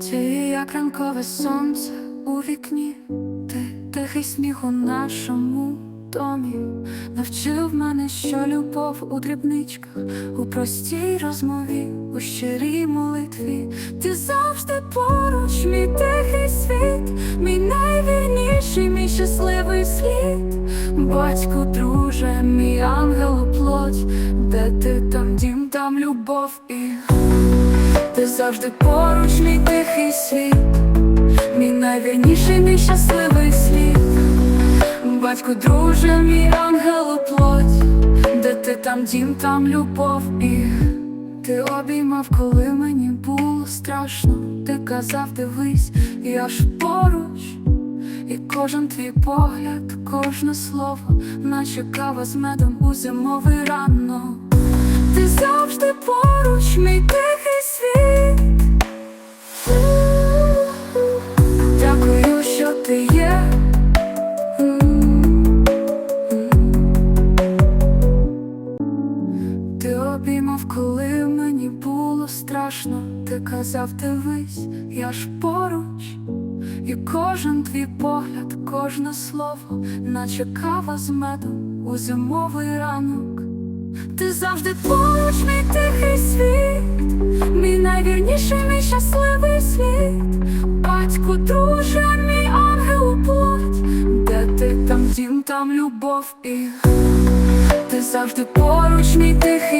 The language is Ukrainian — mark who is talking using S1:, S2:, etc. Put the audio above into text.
S1: Ти, як ранкове сонце у вікні, ти тихий сміх у нашому домі, навчив мене, що любов у дрібничках, у простій розмові, у щирій молитві, ти завжди поруч, мій тихий світ, мій найвірніший, мій щасливий слід, батько, друже, мій ангел у плоть, де ти там дім, там любов і. Ти завжди поруч, мій тихий світ, мій найвірніший, мій щасливий слід, батько, друже, мій ангел у плоть, де ти там дім, там любов і ти обіймав, коли мені було страшно. Ти казав, дивись, я ж поруч, і кожен твій погляд, кожне слово, наче кава з медом у зимовий ранок. Ти завжди поруч, мій тихий коли мені було страшно. Ти казав, дивись, я ж поруч. І кожен твій погляд, кожне слово, наче кава з медом у зимовий ранок. Ти завжди поруч, мій тихий світ, мій найвірніший, мій щасливий світ, батько, друже, мій ангел у плоть, де ти там дім, там любов і ти завжди поруч, мій тихий